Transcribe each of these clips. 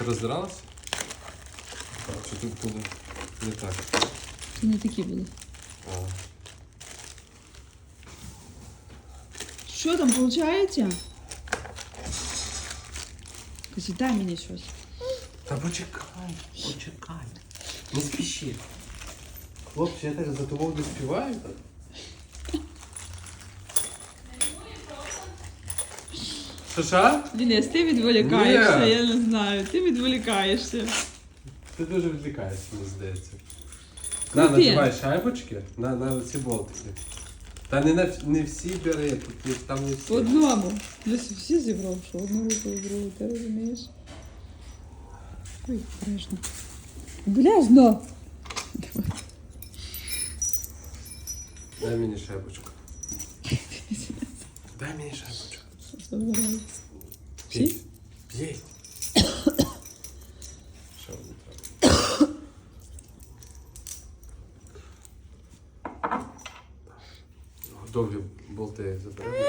розбиралась? Чи тут було не так? Це не такі були. А. Що там виходить? Кажи, дай мені щось. Та почекай, почекай. Не спіши. Хлопці, я так за тобою не співаю. Що що? Денис, ти відволікаєшся, Ні. я не знаю. Ти відволікаєшся. Ти дуже відлікаєшся, мені здається. На, Крути. надівай шайбочки на, на ці болтики. Та не, на, не всі бери, тут не- там не всі. По одному. Десь всі зібрав, що одну руку в другу, ти розумієш? Ой, обережно. Обережно! Дай мені шайбочку. Дай мені шайбочку. Забирай. П'й. Всі? П'й. Що мені треба? Довгі болти забирай.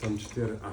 Там чотири. А.